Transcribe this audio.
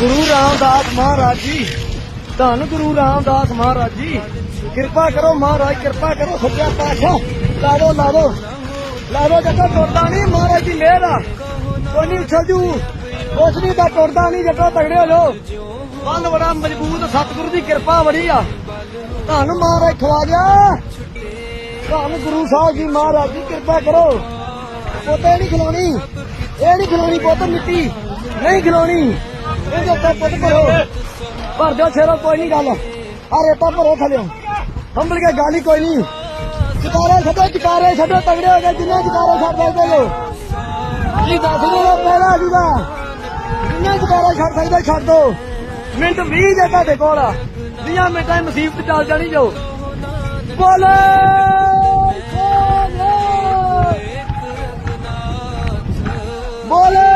ਗੁਰੂ ਰਾਮਦਾਸ ਮਹਾਰਾਜ ਜੀ। ਧੰਨ ਗੁਰੂ ਰਾਮਦਾਸ ਮਹਾਰਾਜ ਜੀ। ਕਿਰਪਾ ਕਰੋ ਮਹਾਰਾਜ, ਕਿਰਪਾ ਕਰੋ ਸੱਚਾ ਪਾਤਸ਼ਾਹ। ਲਾ ਦੋ ਲਾ ਜੱਟਾ, ਟੁੱਟਦਾ ਨਹੀਂ ਮਹਾਰਾਜ ਦੀ ਮਿਹਰ ਆ ਕੋਈ ਨਹੀਂ ਉਛਲ ਜੂ। ਕੁਛ ਨਹੀਂ ਤਾਂ ਟੁੱਟਦਾ ਨਹੀਂ ਜੱਟਾ, ਤਗੜੇ ਹੋ ਜਾਓ। ਬੰਨ ਬੜਾ ਮਜ਼ਬੂਤ, ਸਤਿਗੁਰੂ ਦੀ ਕਿਰਪਾ ਬੜੀ ਆ। ਧੰਨ ਮਹਾਰਾਜ ਖਵਾਜਾ ਧੰਨ ਗੁਰੂ ਸਾਹਿਬ ਜੀ ਮਹਾਰਾਜ ਜੀ, ਕਿਰਪਾ ਕਰੋ। ਪੋਤੇ ਨਹੀਂ ਖਿਲਾਉਣੀ। ਇਹ ਨਹੀਂ ਖਿਲਾਉਣੀ ਪੁੱਤ ਮਿੱਟੀ। ਨਹੀਂ ਖਿਲਾਉਣੀ। ਇਹਦੇ ਉੱਤੇ ਪੁੱਤ ਭਰੋ ਭਰ ਦਿਓ ਛੇਰੋ ਕੋਈ ਨਹੀਂ ਗੱਲ। ਆ ਰੇਤਾ ਭਰੋ ਥਲਿਓ। ਹੰਬਲ ਕੇ ਗਾਲੀ ਕੋਈ ਨਹੀਂ। ਚਕਾਰੇ ਛੱਡੋ ਚਕਾਰੇ ਛੱਡੋ, ਤਗੜੇ ਹੋ ਗਏ ਜਿੰਨੇ ਚਕਾਰੇ ਛੱਡ ਸਕਦੇ ਹੋ ਜੀ ਦੱਸ ਦਿਓ ਪਹਿਲਾ ਜੂਗਾ। ਜਿੰਨੇ ਚਕਾਰੇ ਛੱਡ ਸਕਦੇ, ਛੱਡ ਦੋ। ਮਿੰਟ 20 ਜੇ ਤੁਹਾਡੇ ਕੋਲ ਆ। 20 ਮਿੰਟਾਂ 'ਚ ਮੁਸੀਬਤ ਚੱਲ ਜਾਣੀ ਜੋ। ਬੋਲੇ! ਬੋਲੇ!